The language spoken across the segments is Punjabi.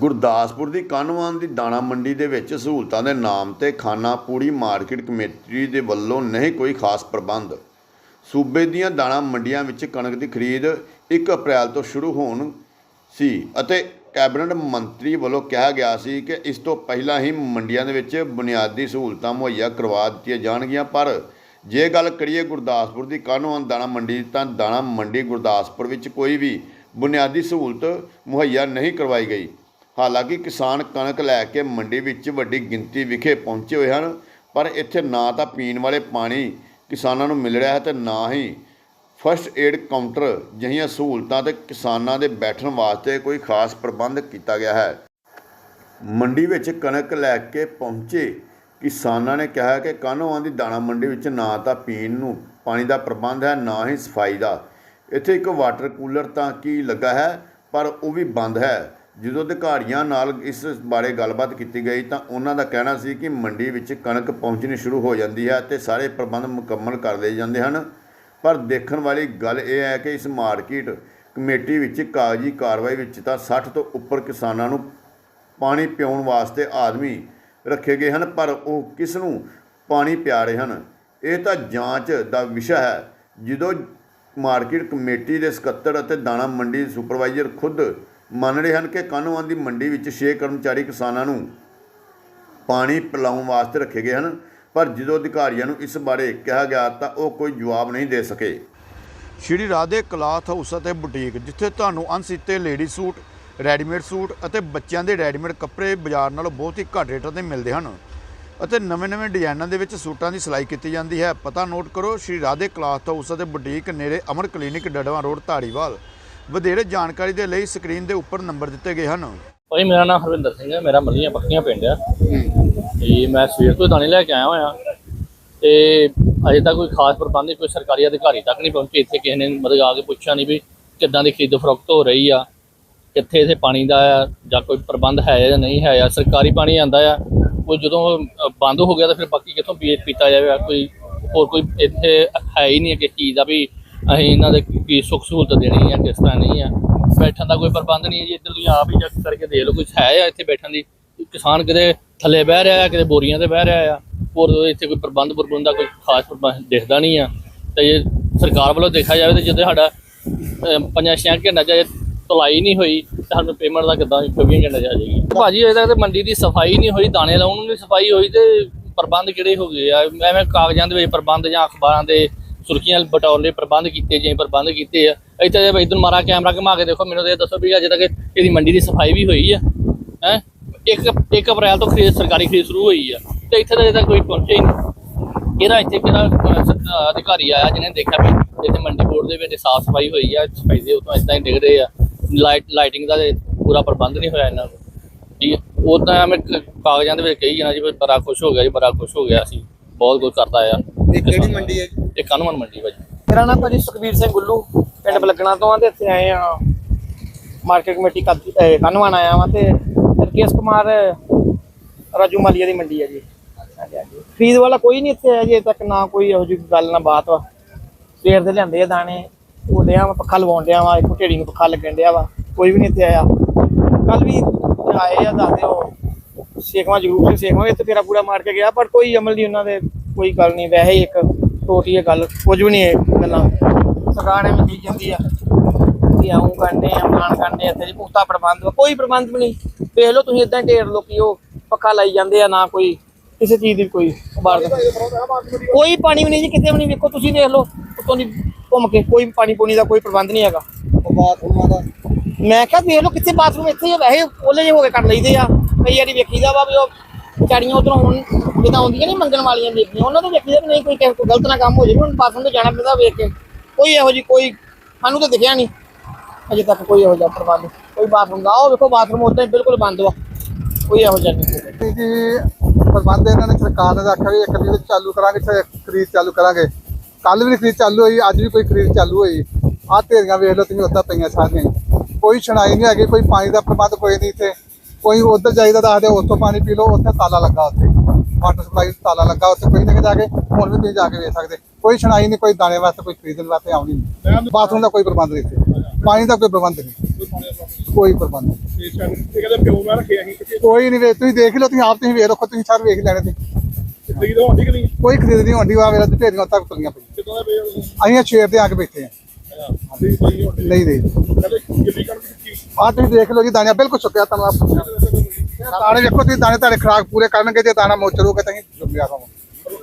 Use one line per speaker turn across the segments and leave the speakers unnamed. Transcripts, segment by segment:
ਗੁਰਦਾਸਪੁਰ ਦੀ ਕਾਹਨਵਾਨ ਦੀ ਦਾਣਾ ਮੰਡੀ ਦੇ ਵਿੱਚ ਸਹੂਲਤਾਂ ਦੇ ਨਾਮ ਤੇ ਖਾਨਾ ਪੂੜੀ ਮਾਰਕੀਟ ਕਮੇਟੀ ਦੇ ਵੱਲੋਂ ਨਹੀਂ ਕੋਈ ਖਾਸ ਪ੍ਰਬੰਧ। ਸੂਬੇ ਦੀਆਂ ਦਾਣਾ ਮੰਡੀਆਂ ਵਿੱਚ ਕਣਕ ਦੀ ਖਰੀਦ 1 ਅਪ੍ਰੈਲ ਤੋਂ ਸ਼ੁਰੂ ਹੋਣ ਸੀ ਅਤੇ ਕੈਬਨਿਟ ਮੰਤਰੀ ਵੱਲੋਂ ਕਿਹਾ ਗਿਆ ਸੀ ਕਿ ਇਸ ਤੋਂ ਪਹਿਲਾਂ ਹੀ ਮੰਡੀਆਂ ਦੇ ਵਿੱਚ ਬੁਨਿਆਦੀ ਸਹੂਲਤਾਂ ਮੁਹੱਈਆ ਕਰਵਾ ਦਿੱਤੀਆਂ ਜਾਣਗੀਆਂ ਪਰ ਜੇ ਗੱਲ ਕਰੀਏ ਗੁਰਦਾਸਪੁਰ ਦੀ ਕਾਹਨਵਾਨ ਦਾਣਾ ਮੰਡੀ ਦੀ, ਤਾਂ ਦਾਣਾ ਮੰਡੀ ਗੁਰਦਾਸਪੁਰ ਵਿੱਚ ਕੋਈ ਵੀ ਬੁਨਿਆਦੀ ਸਹੂਲਤ ਮੁਹੱਈਆ ਨਹੀਂ ਕਰਵਾਈ ਗਈ। ਹਾਲਾਂਕਿ ਕਿਸਾਨ ਕਣਕ ਲੈ ਕੇ ਮੰਡੀ ਵਿੱਚ ਵੱਡੀ ਗਿਣਤੀ ਵਿਖੇ ਪਹੁੰਚੇ ਹੋਏ ਹਨ, ਪਰ ਇੱਥੇ ਨਾ ਤਾਂ ਪੀਣ ਵਾਲੇ ਪਾਣੀ ਕਿਸਾਨਾਂ ਨੂੰ ਮਿਲ ਰਿਹਾ ਹੈ ਤੇ ਨਾ ਹੀ ਫਸਟ ਏਡ ਕਾਊਂਟਰ ਜਿਹੀਆਂ ਸਹੂਲਤਾਂ ਤੇ ਕਿਸਾਨਾਂ ਦੇ ਬੈਠਣ ਵਾਸਤੇ ਕੋਈ ਖਾਸ ਪ੍ਰਬੰਧ ਕੀਤਾ ਗਿਆ ਹੈ। ਮੰਡੀ ਵਿੱਚ ਕਣਕ ਲੈ ਕੇ ਪਹੁੰਚੇ ਕਿਸਾਨਾਂ ਨੇ ਕਿਹਾ ਕਿ ਕਾਹਨੋਆਂ ਦੀ ਦਾਣਾ ਮੰਡੀ ਵਿੱਚ ਨਾ ਤਾਂ ਪੀਣ ਨੂੰ ਪਾਣੀ ਦਾ ਪ੍ਰਬੰਧ ਹੈ, ਨਾ ਹੀ ਸਫ਼ਾਈ ਦਾ। ਇੱਥੇ ਇੱਕ ਵਾਟਰ ਕੂਲਰ ਤਾਂ ਕੀ ਲੱਗਾ ਹੈ, ਪਰ ਉਹ ਵੀ ਬੰਦ ਹੈ। ਜਦੋਂ ਅਧਿਕਾਰੀਆਂ ਨਾਲ ਇਸ ਬਾਰੇ ਗੱਲਬਾਤ ਕੀਤੀ ਗਈ ਤਾਂ ਉਹਨਾਂ ਦਾ ਕਹਿਣਾ ਸੀ ਕਿ ਮੰਡੀ ਵਿੱਚ ਕਣਕ ਪਹੁੰਚਣੀ ਸ਼ੁਰੂ ਹੋ ਜਾਂਦੀ ਹੈ ਤੇ ਸਾਰੇ ਪ੍ਰਬੰਧ ਮੁਕੰਮਲ ਕਰ ਲਏ ਜਾਂਦੇ ਹਨ। ਪਰ ਦੇਖਣ ਵਾਲੀ ਗੱਲ ਇਹ ਹੈ ਕਿ ਇਸ ਮਾਰਕੀਟ ਕਮੇਟੀ ਵਿੱਚ ਕਾਗਜ਼ੀ ਕਾਰਵਾਈ ਵਿੱਚ ਤਾਂ 60 ਤੋਂ ਉੱਪਰ ਕਿਸਾਨਾਂ ਨੂੰ ਪਾਣੀ ਪਿਉਣ ਵਾਸਤੇ ਆਦਮੀ ਰੱਖੇ ਗਏ ਹਨ, ਪਰ ਉਹ ਕਿਸ ਨੂੰ ਪਾਣੀ ਪਿਆ ਰਹੇ ਹਨ? ਇਹ ਤਾਂ ਜਾਂਚ ਦਾ ਵਿਸ਼ਾ ਹੈ। ਜਦੋਂ ਮਾਰਕੀਟ ਕਮੇਟੀ ਦੇ ਸਕੱਤਰ ਅਤੇ ਦਾਣਾ ਮੰਡੀ ਸੁਪਰਵਾਈਜ਼ਰ ਖੁਦ ਮੰਨ ਰਹੇ ਹਨ ਕਿ ਕਾਨੂੰਨ ਦੀ ਮੰਡੀ ਵਿੱਚ 6 ਕਰਮਚਾਰੀ ਕਿਸਾਨਾਂ ਨੂੰ ਪਾਣੀ ਪਿਲਾਉਣ ਵਾਸਤੇ ਰੱਖੇ ਗਏ ਹਨ, ਪਰ ਜਦੋਂ ਅਧਿਕਾਰੀਆਂ ਨੂੰ ਇਸ ਬਾਰੇ ਕਿਹਾ ਗਿਆ ਤਾਂ ਉਹ ਕੋਈ ਜਵਾਬ ਨਹੀਂ ਦੇ ਸਕੇ। ਸ਼੍ਰੀ ਰਾਧੇ ਕਲਾਥ ਹਾਊਸ ਅਤੇ ਬੁਟੀਕ, ਜਿੱਥੇ ਤੁਹਾਨੂੰ ਅਣਸੀਤੇ ਲੇਡੀ ਸੂਟ, ਰੈਡੀਮੇਡ ਸੂਟ ਅਤੇ ਬੱਚਿਆਂ ਦੇ ਰੈਡੀਮੇਡ ਕੱਪੜੇ ਬਾਜ਼ਾਰ ਨਾਲੋਂ ਬਹੁਤ ਹੀ ਘੱਟ ਰੇਟਾਂ ਤੇ ਮਿਲਦੇ ਹਨ ਅਤੇ ਨਵੇਂ-ਨਵੇਂ ਡਿਜ਼ਾਈਨਾਂ ਦੇ ਵਿੱਚ ਸੂਟਾਂ ਦੀ ਸਿਲਾਈ ਕੀਤੀ ਜਾਂਦੀ ਹੈ। ਪਤਾ ਨੋਟ ਕਰੋ, ਸ਼੍ਰੀ ਰਾਧੇ ਕਲਾਥ ਹਾਊਸ ਅਤੇ ਬੁਟੀਕ ਨੇੜੇ ਅਮਰ ਕਲੀਨਿਕ ਡੜਵਾ ਰੋਡ, ਧਾਰੀਵਾਲ। ਵਧੇਰੇ ਜਾਣਕਾਰੀ ਦੇ ਲਈ ਸਕਰੀਨ ਦੇ ਉੱਪਰ ਨੰਬਰ ਦਿੱਤੇ ਗਏ ਹਨ।
ਭਾਈ, ਮੇਰਾ ਨਾਮ ਹਰਵਿੰਦਰ ਸਿੰਘ ਹੈ, ਮੇਰਾ ਮੱਲੀਆਂ ਪੱਕੀਆਂ ਪਿੰਡ ਆ। ਤੇ ਮੈਂ ਸਵੇਰ ਤੋਂ ਦਾਣੇ ਲੈ ਕੇ ਆਇਆ ਹੋਇਆ। ਤੇ ਅਜੇ ਤੱਕ ਕੋਈ ਖਾਸ ਪ੍ਰਬੰਧ ਨਹੀਂ ਕੋਈ ਸਰਕਾਰੀ ਅਧਿਕਾਰੀ ਤੱਕ ਨਹੀਂ ਪਹੁੰਚੇ। ਇੱਥੇ ਕਿਸੇ ਨੇ ਮਤਲਬ ਆ ਕੇ ਪੁੱਛਿਆ ਨਹੀਂ ਵੀ ਕਿੱਦਾਂ ਦੀ ਖਰੀਦ ਫਰੋਖਤ ਹੋ ਰਹੀ ਆ, ਕਿੱਥੇ ਇਥੇ ਪਾਣੀ ਦਾ ਆ, ਜਾਂ ਕੋਈ ਪ੍ਰਬੰਧ ਹੈ ਜਾਂ ਨਹੀਂ ਹੈ ਆ ਸਰਕਾਰੀ ਪਾਣੀ ਆਂਦਾ ਆ, ਉਹ ਜਦੋਂ ਬੰਦ ਹੋ ਗਿਆ ਤਾਂ ਫਿਰ ਬਾਕੀ ਕਿੱਥੋਂ ਪੀ ਪੀਤਾ ਜਾਵੇ ਕੋਈ ਹੋਰ ਕੋਈ ਇੱਥੇ ਹੈ ਹੀ ਨਹੀਂ ਕਿਸੇ ਚੀਜ਼ ਦਾ ਵੀ ਅਸੀਂ ਇਹਨਾਂ ਦੇ ਕੀ ਸੁੱਖ ਸਹੂਲਤ ਦੇਣੀ ਆ ਕਿਸ ਤਰ੍ਹਾਂ ਨਹੀਂ ਆ। ਬੈਠਣ ਦਾ ਕੋਈ ਪ੍ਰਬੰਧ ਨਹੀਂ ਹੈ ਜੀ, ਇੱਧਰ ਤੁਸੀਂ ਆਪ ਹੀ ਚੈੱਕ ਕਰਕੇ ਦੇਖ ਲਓ ਕੁਝ ਹੈ ਆ ਇੱਥੇ ਬੈਠਣ ਦੀ। ਕਿਸਾਨ ਕਿਤੇ ਥੱਲੇ ਬਹਿ ਰਿਹਾ ਆ, ਕਿਤੇ ਬੋਰੀਆਂ ਤੇ ਬਹਿ ਰਿਹਾ ਆ, ਹੋਰ ਇੱਥੇ ਕੋਈ ਪ੍ਰਬੰਧ ਪ੍ਰਬੰਧ ਦਾ ਕੋਈ ਖਾਸ ਪ੍ਰਬੰਧ ਦਿਖਦਾ ਨਹੀਂ ਆ। ਤੇ ਜੇ ਸਰਕਾਰ ਵੱਲੋਂ ਦੇਖਿਆ ਜਾਵੇ ਤੇ ਜਦੋਂ ਸਾਡਾ ਪੰਜਾਂ ਛੇ ਘੰਟੇ ਚ ਤੁਲਾਈ ਨਹੀਂ ਹੋਈ, ਤਾਂ ਸਾਨੂੰ ਪੇਮੈਂਟ ਦਾ ਕਿੱਦਾਂ 24 ਘੰਟੇ ਚ ਆ ਜਾਏਗੀ। ਭਾਜੀ, ਅਜੇ ਤੱਕ ਤੇ ਮੰਡੀ ਦੀ ਸਫ਼ਾਈ ਨਹੀਂ ਹੋਈ, ਦਾਣੇ ਲਾਉਣ ਨੂੰ ਨਹੀਂ ਸਫ਼ਾਈ ਹੋਈ ਤੇ ਪ੍ਰਬੰਧ ਕਿਹੜੇ ਹੋ ਗਏ ਆ? ਐਵੇਂ ਕਾਗਜ਼ਾਂ ਦੇ ਵਿੱਚ ਪ੍ਰਬੰਧ ਜਾਂ ਅਖਬਾਰਾਂ ਦੇ ਸੁਰਖੀਆਂ ਬਟੌਲੇ ਪ੍ਰਬੰਧ ਕੀਤੇ ਜੇ ਪ੍ਰਬੰਧ ਕੀਤੇ ਆ। ਇੱਥੇ ਜੇ ਇਧਰ ਮਾਰਾ ਕੈਮਰਾ ਘੁਮਾ ਕੇ ਦੇਖੋ, ਮੈਨੂੰ ਇਹ ਦੱਸੋ ਵੀ ਅਜੇ ਤੱਕ ਇਹਦੀ ਮੰਡੀ ਦੀ ਸਫ਼ਾਈ ਵੀ ਹੋਈ ਆ। ਹੈ? ਇੱਕ ਇੱਕ ਅਪ੍ਰੈਲ ਤੋਂ ਖਰੀਦ, ਸਰਕਾਰੀ ਖਰੀਦ ਸ਼ੁਰੂ ਹੋਈ ਆ। ਤੇ ਇੱਥੇ ਤਾਂ ਅਜੇ ਤੱਕ ਕੋਈ ਪਹੁੰਚਿਆ ਹੀ ਨਹੀਂ। ਇਹਦਾ ਇੱਥੇ ਕਿਹੜਾ ਅਧਿਕਾਰੀ ਆਇਆ ਜਿਹਨੇ ਦੇਖਿਆ ਵੀ ਇੱਥੇ ਮੰਡੀ ਬੋਰਡ ਦੇ ਵਿੱਚ ਸਾਫ਼ ਸਫ਼ਾਈ ਹੋਈ ਆ, ਸਫ਼ਾਈ ਦੇ ਉਤੋਂ ਇਦਾਂ ਹੀ ਡਿੱਗ ਰਹੇ ਆ। ਲਾਈਟ, ਲਾਈਟਿੰਗ ਦਾ ਪੂਰਾ ਪ੍ਰਬੰਧ ਨਹੀਂ ਹੋਇਆ ਇਹਨਾਂ ਕੋਲ ਠੀਕ ਹੈ ਉਦਾਂ ਮੈਂ ਕਾਗਜ਼ਾਂ ਦੇ ਵਿੱਚ ਕਹੀ ਜਾਣਾ ਜੀ ਬੜਾ ਖੁਸ਼ ਹੋ ਗਿਆ ਜੀ, ਬੜਾ ਖੁਸ਼ ਹੋ ਗਿਆ ਸੀ ਬਹੁਤ ਕੁਝ ਕਰਦਾ ਆ।
ਇਹ ਕਿਹੜੀ ਮੰਡੀ ਹੈ
ਇਹ ਕਾਨੂੰਨ ਮੰਡੀ ਭਾਜੀ।
ਮੇਰਾ ਨਾਮ ਭਾਜੀ ਸੁਖਬੀਰ ਸਿੰਘ ਗੁੱਲੂ, ਪਿੰਡ ਬਲਗਣਾ ਤੋਂ ਆ ਤੇ ਇੱਥੇ ਆਏ ਆ। ਮਾਰਕੀਟ ਕਮੇਟੀ ਕਾਨੂੰਨ ਆਇਆ ਵਾਂ ਤੇ ਰਕੇਸ਼ ਕੁਮਾਰ, ਰਾਜੂ ਮਾਲੀਆ ਦੀ ਮੰਡੀ ਹੈ ਜੀ। ਖਰੀਦ ਵਾਲਾ ਕੋਈ ਨਹੀਂ ਇੱਥੇ ਅਜੇ ਤੱਕ ਨਾ ਕੋਈ ਇਹੋ ਜਿਹੀ ਗੱਲ, ਨਾ ਬਾਤ ਵਾ। ਸਵੇਰ ਦੇ ਲਿਆਂਦੇ ਆ ਦਾਣੇ, ਉਹ ਡਿਆ ਪੱਖਾ ਲਵਾਉਣ ਡਿਆ ਵਾ, ਇੱਕ ਢੇੜੀ ਨੂੰ ਪੱਖਾ ਲੱਗਣ ਡਿਆ ਵਾ, ਕੋਈ ਵੀ ਨਹੀਂ ਇੱਥੇ ਆਇਆ। ਕੱਲ ਵੀ ਆਏ ਆ ਦੱਸਦੇ ਉਹ ਸੇਖਵਾ ਜ਼ਰੂਰ ਸੀ ਸੇਖਵਾ ਇੱਥੇ ਤੇਰਾ ਪੂਰਾ ਮਾਰ ਕੇ ਗਿਆ, ਪਰ ਕੋਈ ਅਮਲ ਨਹੀਂ ਉਹਨਾਂ ਦੇ, ਕੋਈ ਗੱਲ ਨਹੀਂ, ਵੈਸੇ ਹੀ ਇੱਕ ਟੋਟੀ ਹੈ ਗੱਲ ਕੁਝ ਵੀ ਨਹੀਂ ਇਹ ਗੱਲਾਂ। ਸਰਕਾਰ ਐਵੇਂ ਕਹੀ ਜਾਂਦੀ ਆ ਕਿ ਆਉਂ ਕੰਡੇ ਆ ਮਾਨ ਕੰਡੇ ਇੱਥੇ ਜੀ ਪੁਖਤਾ ਪ੍ਰਬੰਧ ਵਾ। ਕੋਈ ਪ੍ਰਬੰਧ ਵੀ ਨਹੀਂ। ਵੇਖ ਲਓ ਤੁਸੀਂ ਇਦਾਂ ਢੇਰ ਲੋਕੀ ਉਹ ਪੱਖਾ ਲਾਈ ਜਾਂਦੇ ਆ ਨਾ ਕੋਈ ਕਿਸੇ ਚੀਜ਼ ਦੀ ਕੋਈ ਬਾਰ ਕੋਈ ਪਾਣੀ ਵੀ ਨਹੀਂ ਜੀ ਕਿਤੇ ਵੀ ਨਹੀਂ ਵੇਖੋ ਤੁਸੀਂ ਦੇਖ ਲਓ ਉੱਤੋਂ ਦੀ ਘੁੰਮ ਕੇ ਕੋਈ ਪਾਣੀ ਪੂਣੀ ਦਾ ਕੋਈ ਪ੍ਰਬੰਧ ਨਹੀਂ ਹੈਗਾ। ਬਾਥਰੂਮਾਂ ਦਾ। ਮੈਂ ਕਿਹਾ ਵੇਖ ਲਓ ਕਿੱਥੇ ਬਾਥਰੂਮ ਇੱਥੇ ਹੀ ਵੈਸੇ ਉਹਲੇ ਜਿਹੇ ਹੋ ਕੇ ਕੱਢ ਲਈਦੇ ਆ। ਕਈ ਵਾਰੀ ਵੇਖੀਦਾ ਵਾ ਵੀ ਉਹ ਚਾੜੀਆਂ ਉਧਰੋਂ ਹੁਣ ਜਿੱਦਾਂ ਆਉਂਦੀਆਂ ਨਹੀਂ ਮੰਗਣ ਵਾਲੀਆਂ ਬੀਬੀਆਂ ਉਹਨਾਂ ਤੋਂ ਵੇਖੀਦਾ ਵੀ ਨਹੀਂ ਕੋਈ ਕਿਸੇ ਕੋਲ ਗਲਤ ਨਾ ਕੰਮ ਹੋ ਜਾਵੇ, ਹੁਣ ਬਾਥਰੂਮ ਤੇ ਜਾਣਾ ਪੈਂਦਾ ਵੇਖ ਕੇ। ਕੋਈ ਇਹੋ ਜੀ ਕੋਈ, ਸਾਨੂੰ ਤਾਂ ਦਿਖਿਆ ਨਹੀਂ, ਅਜੇ ਤੱਕ ਕੋਈ ਇਹੋ ਜਿਹਾ ਪ੍ਰਬੰਧ ਕੋਈ ਬਾਥਰੂਮ ਦਾ ਉਹ ਵੇਖੋ ਬਾਥਰੂਮ ਉਦਾਂ ਹੀ ਬਿਲਕੁਲ ਬੰਦ ਵਾ, ਕੋਈ ਇਹੋ ਜਿਹਾ ਨਹੀਂ।
ਜੀ, ਪ੍ਰਬੰਧ ਇਹਨਾਂ ਨੇ ਸਰਕਾਰ ਨੇ ਰੱਖਿਆ ਵੀ ਇੱਕ ਦਿਨ ਚਾਲੂ ਕਰਾਂਗੇ ਖਰੀਦ ਚਾਲੂ ਕਰਾਂਗੇ। ਕੱਲ ਵੀ ਖਰੀਦ ਚਾਲੂ ਹੋਈ, ਅੱਜ ਵੀ ਕੋਈ ਖਰੀਦ ਚਾਲੂ ਹੋਈ। ਆਹ ਢੇਰੀਆਂ ਵੇਖ ਲਓ ਤੁਸੀਂ, ਉੱਦਾਂ ਪਈਆਂ ਸਾਰੀਆਂ ਕੋਈ ਛਣਾਈ ਨਹੀਂ ਹੈਗੀ, ਕੋਈ ਪਾਣੀ ਦਾ ਪ੍ਰਬੰਧ ਕੋਈ ਨਹੀਂ ਇੱਥੇ। ਕੋਈ ਉਧਰ ਜਾਈਦਾ ਦੱਸਦੇ ਉੱਥੋਂ ਪਾਣੀ ਪੀ ਲਓ ਉੱਥੇ ਤਾਲਾ ਲੱਗਾ ਉੱਥੇ। ਵਾਟਰ ਸਪਲਾਈ ਤਾਲਾ ਲੱਗਾ ਉੱਥੇ ਕੋਈ ਨਹੀਂ ਜਾ ਕੇ ਹੁਣ ਵੀ ਤੁਸੀਂ ਜਾ ਕੇ ਵੇਖ ਸਕਦੇ। ਕੋਈ ਛਣਾਈ ਨਹੀਂ ਕੋਈ ਦਾਣੇ ਵਾਸਤੇ ਕੋਈ ਖਰੀਦਣ ਵਾਸਤੇ ਆਉਣੀ ਨਹੀਂ। ਬਾਥਰੂਮ ਦਾ ਕੋਈ ਪ੍ਰਬੰਧ ਨਹੀਂ ਇੱਥੇ। ਪਾਣੀ ਦਾ ਕੋਈ ਪ੍ਰਬੰਧ ਨਹੀਂ। ਕੋਈ ਪ੍ਰਬੰਧ ਨਹੀਂ।
ਇਹ ਕਹਿੰਦੇ ਪਿਓ ਮੈਂ ਰੱਖਿਆ ਸੀ ਕਿਤੇ
ਕੋਈ ਨਹੀਂ ਵੇ ਤੁਸੀਂ ਦੇਖ ਲਓ ਤੁਸੀਂ ਆਪ ਤੁਸੀਂ ਵੇਖ ਰੱਖੋ ਤੁਸੀਂ ਸਾਰੇ ਵੇਖ ਲੈਣੇ ਤੇ
ਤੋਂ
ਕੋਈ ਖਰੀਦ ਨਹੀਂ ਹੁੰਦੀ ਵਾ ਵੇਲਾ ਤੇ ਢੇਰੀਆਂ ਤੱਕ ਤੁਲੀਆਂ ਪਈਆਂ। ਅਸੀਂ ਸ਼ੇਰ ਤੇ ਆ ਕੇ ਬੈਠੇ ਆ
ਨਹੀਂ
ਦੇ ਆ ਤੁਸੀਂ ਦੇਖ ਲਓ ਜੀ ਦਾਣਾ ਬਿਲਕੁਲ ਸੁੱਕਿਆ ਤੁਹਾਨੂੰ ਆਪ ਦਾਣੇ ਵੇਖੋ ਤੁਸੀਂ ਦਾਣੇ ਤੁਹਾਡੇ ਖਰਾਕ ਪੂਰੇ ਕਰਨਗੇ ਜੇ ਦਾਣਾ ਮੋਚਰੂਗਾ ਤਾਂ ਜੁਗਿਆ ਖਾਵਾਂਗੇ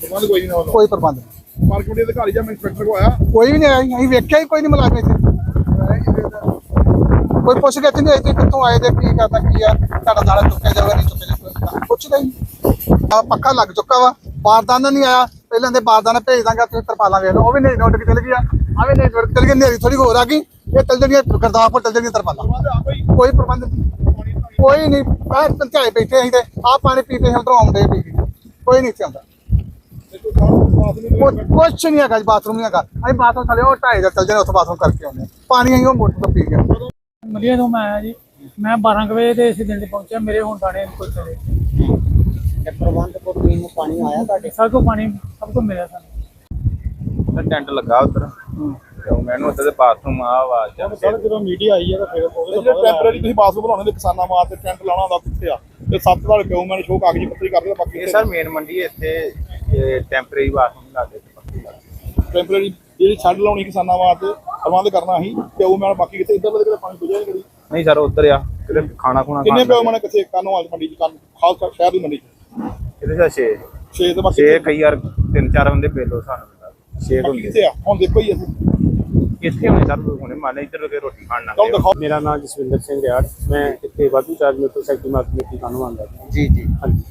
ਪ੍ਰਬੰਧ ਕੋਈ ਨਹੀਂ ਹੋਣਾ
ਕੋਈ ਪ੍ਰਬੰਧ ਨਹੀਂ।
ਮਾਰਕੀਟ ਦੇ ਅਧਿਕਾਰੀ ਜਾਂ ਇੰਸਪੈਕਟਰ ਕੋ ਆਇਆ?
ਕੋਈ ਵੀ ਨਹੀਂ ਆਇਆ ਅਸੀਂ ਵੇਖਿਆ ਹੀ ਕੋਈ ਨਹੀਂ ਮੁਲਾਜ਼ਮ ਇੱਥੇ। ਕੋਈ ਪੁੱਛ ਗਿਆ ਨਹੀਂ ਇੱਥੇ ਕਿੱਥੋਂ ਆਏ ਜੇ ਕੀ ਕਰਦਾ ਕੀ ਆ ਤੁਹਾਡਾ ਦਾਣਾ ਚੁੱਕਿਆ ਜਾਊਗਾ ਨਹੀਂ ਚੁੱਕਿਆ ਜਾਊਗਾ ਪੁੱਛਦਾ ਹੀ ਆ ਪੱਕਾ ਲੱਗ ਚੁੱਕਾ ਵਾ ਬਾਰਦਾਨਾ ਨਹੀਂ ਆਇਆ ਪਹਿਲਾਂ ਦੇ ਬਾਰਦਾਨਾ ਭੇਜ ਦਾਂਗਾ ਤੁਸੀਂ ਤਰਪਾਲਾਂ ਵੇਖ ਲਓ। ਉਹ ਵੀ ਨਹੀਂ ਨੋਟ ਕੇ ਚਲ ਗਿਆ ਆ। ਵੀ ਨਹੀਂ ਨੋਟ ਚਲ ਗਈ ਨੇਰੀ ਥੋੜੀ ਹੋਰ ਆ ਗਈ। ਇਹ ਚਲ ਜਣੀਆਂ ਗਰਦਾਸਪੁਰ ਚਲ ਜਣੀਆਂ ਤਰਪਾਲਾਂ।
ਕੋਈ
ਪ੍ਰਬੰਧ ਨਹੀਂ। ਕੋਈ ਨਹੀਂ ਬਾਹਰ ਪੰਚਾਇਤ ਬੈਠੇ ਅਸੀਂ ਤੇ ਆ ਪਾਣੀ ਪੀਤੇ ਹਾਂ ਉਧਰੋਂ ਆਉਂਦੇ ਪੀ। ਕੋਈ ਨਹੀਂ ਆਉਂਦਾ।
ਤੇ
ਕੁਛ ਨਹੀਂ ਹੈਗਾ ਜੀ ਬਾਥਰੂਮ ਨਹੀਂ ਹੈਗਾ। ਅਸੀਂ ਬਾਥਰੂਮ ਥਲੇ ਉਹ ਢਾਈ ਦਾ ਚੱਲ ਉੱਥੇ ਬਾਥਰੂਮ ਕਰਕੇ ਆਉਂਦੇ। ਪਾਣੀ ਅਸੀਂ ਉਹ ਮੋਟਰ ਤੋਂ ਪੀ ਗਏ
ਮਲੀਆ ਤੋਂ ਮੈਂ ਆਇਆ ਜੀ। ਮੈਂ 12 ਕੁ ਵਜੇ ਦੇ ਇਸੇ ਦਿਨ ਤੇ ਪਹੁੰਚਿਆ ਮੇਰੇ ਹੁਣ ਦਾਣੇ ਕੋਈ ਚਲੇ
ਪ੍ਰਬੰਧ ਕੋ ਪੀਣ ਨੂੰ ਪਾਣੀ ਆਇਆ ਤੁਹਾਡੇ?
ਸਭ ਕੋ ਪਾਣੀ ਸਭ ਕੋ ਮਿਲਿਆ ਸਾਨੂੰ।
ਟੈਂਟ ਲੱਗਾ ਉਧਰ। ਤੇ ਮੈਨੂੰ ਉੱਥੇ ਦੇ ਬਾਥਰੂਮ ਆ ਆਵਾਜ਼
ਸਰ ਜਦੋਂ ਮੀਡੀਆ ਆਈ ਹੈ ਤਾਂ ਫਿਰ ਜਿਹੜੇ ਟੈਂਪਰੇਰੀ ਤੁਸੀਂ ਬਾਥਰੂਮ ਬਣਾਉਣੇ ਦੇ ਕਿਸਾਨਾਂ ਵਾਸਤੇ ਟੈਂਟ ਲਾਉਣਾ ਹੁੰਦਾ ਕਿੱਥੇ ਆ? ਤੇ ਸੱਤ ਦਾ ਪਿਓ ਮੈਂ ਸ਼ੋਅ ਕਾਗਜ਼ੀ ਪੱਤਰੀ ਕਰ ਰਿਹਾ ਬਾਕੀ
ਇਹ ਸਰ ਮੇਨ ਮੰਡੀ ਇੱਥੇ ਟੈਂਪਰੇਰੀ ਬਾਥਰੂਮ ਲਾਗੇ ਤੇ ਪੱਕੀ ਲਾਗੇ
ਟੈਂਪਰੇਰੀ ਜਿਹੜੀ ਛੱਡ ਲਾਉਣੀ ਕਿਸਾਨਾਂ ਵਾਸਤੇ ਪ੍ਰਬੰਧ ਕਰਨਾ ਸੀ ਪਿਓ ਮੈਂ ਬਾਕੀ ਕਿਤੇ ਇੱਧਰ ਦੇ ਪਾਣੀ ਪੁੱਜਿਆ ਨਹੀਂ
ਨਹੀਂ ਸਰ ਉਧਰ ਆ ਕਿਤੇ ਖਾਣਾ ਖੁਣਾ
ਕਿੰਨੇ ਪਿਓ। ਮੈਂ ਕਿੱਥੇ ਕਾਨੂੰ ਵਾਲੀ ਮੰਡੀ ਚ ਕੰਨ ਖਾਸ ਕਰ ਸ਼ਹਿਰ ਦੀ ਮੰਡੀ ਚ?
ਇਹਦੇ ਚ 6
ਛੇ ਤੇ ਬਾਕੀ
6 ਕਈ ਯਾਰ ਤਿੰਨ ਚਾਰ ਬੰਦੇ ਬੇਲੋ ਸਾਨੂੰ। 6
ਬਾਕੀ
ਹੁੰਦੇ।
ਆ? ਹੁਣ ਦੇਖੋ ਹੀ ਅਸੀਂ।
ਇੱਥੇ ਹੋਣੇ ਸਰ? ਹੁਣੇ ਮੰਨ ਇੱਧਰ ਕੇ ਰੋਟੀ ਖਾਣ
ਦਿਖਾਓ?
ਮੇਰਾ ਨਾਮ ਜਸਵਿੰਦਰ ਸਿੰਘ ਰਿਆੜ। ਮੈਂ ਇੱਥੇ ਵਾਧੂ ਚਾਰਜ ਮੇਟਰ ਸੈਕਟਰੀ ਮਾਰਕੀਟ ਕਮੇਟੀ ਕਾਨੂੰ ਆਉਂਦਾ।
ਜੀ ਜੀ।
ਹਾਂਜੀ।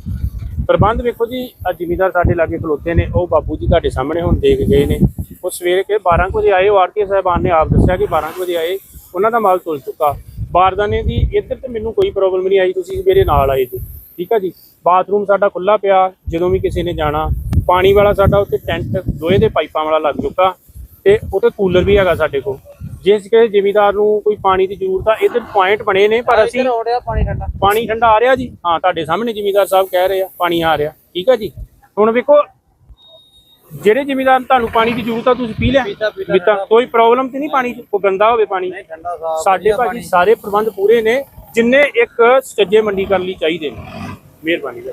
ਪ੍ਰਬੰਧ ਵੇਖੋ ਜੀ ਆ ਜ਼ਿਮੀਦਾਰ ਸਾਡੇ ਲਾਗੇ ਖਲੋਤੇ ਨੇ ਉਹ ਬਾਬੂ ਜੀ ਤੁਹਾਡੇ ਸਾਹਮਣੇ ਹੁਣ ਦੇਖ ਗਏ ਨੇ। ਉਹ ਸਵੇਰੇ ਕੇ 12 ਕੁ ਵਜੇ ਆਏ ਉਹ ਆਰਤੀ ਸਾਹਿਬਾਨ ਨੇ ਆਪ ਦੱਸਿਆ ਕਿ 12 ਕੁ ਵਜੇ ਆਏ ਉਹਨਾਂ ਦਾ ਮਾਲ ਤੁਲ ਚੁੱਕਾ। ਬਾਰਦਾਨੇ ਦੀ ਇੱਧਰ ਤੇ ਮੈਨੂੰ ਕੋਈ ਪ੍ਰੋਬਲਮ ਨਹੀਂ ਆਈ ਤੁਸੀਂ ਮੇਰੇ ਨਾਲ ਆਏ ਜੀ। ਠੀਕ ਆ ਜੀ? ਬਾਥਰੂਮ ਸਾਡਾ ਖੁੱਲਾ ਪਿਆ ਜਦੋਂ ਵੀ ਕਿਸੇ ਨੇ ਜਾਣਾ। ਪਾਣੀ ਵਾਲਾ ਸਾਡਾ ਉੱਤੇ ਟੈਂਟ ਲੋਹੇ ਦੇ ਪਾਈਪਾਂ ਵਾਲਾ ਲੱਗ ਚੁੱਕਾ। ਤੇ ਉੱਤੇ ਕੂਲਰ ਵੀ ਹੈਗਾ ਸਾਡੇ ਕੋਲ। ਜਿਸ ਕਿਸੇ ਜ਼ਿਮੀਦਾਰ ਨੂੰ ਕੋਈ ਪਾਣੀ ਦੀ ਜ਼ਰੂਰਤ ਆ ਇੱਧਰ ਪੁਆਇੰਟ ਬਣੇ ਨੇ ਪਰ ਅਸੀਂ
ਰੋੜਿਆ ਪਾਣੀ ਠੰਡਾ?
ਪਾਣੀ ਠੰਡਾ ਆ ਰਿਹਾ ਜੀ। ਹਾਂ ਤੁਹਾਡੇ ਸਾਹਮਣੇ ਜ਼ਿਮੀਦਾਰ ਸਾਹਿਬ ਕਹਿ ਰਹੇ ਆ ਪਾਣੀ ਆ ਰਿਹਾ। ਠੀਕ ਆ ਜੀ? ਹੁਣ ਵੇਖੋ ਜਿਹੜੇ ਜ਼ਿਮੀਦਾਰ ਤੁਹਾਨੂੰ ਪਾਣੀ ਦੀ ਜ਼ਰੂਰਤ ਆ ਤੁਸੀਂ ਪੀ ਲਿਆ? ਪੀਤਾ ਕੋਈ ਪ੍ਰੋਬਲਮ ਤੇ ਨਹੀਂ ਪਾਣੀ 'ਚ? ਕੋਈ ਗੰਦਾ ਹੋਵੇ ਪਾਣੀ? ਸਾਡੇ ਭਾਜੀ ਸਾਰੇ ਪ੍ਰਬੰਧ ਪੂਰੇ ਨੇ ਜਿੰਨੇ ਇੱਕ ਸੱਜੇ ਮੰਡੀ ਕਰਨ ਲਈ ਚਾਹੀਦੇ ਨੇ। ਮਿਹਰਬਾਨੀ ਜੀ।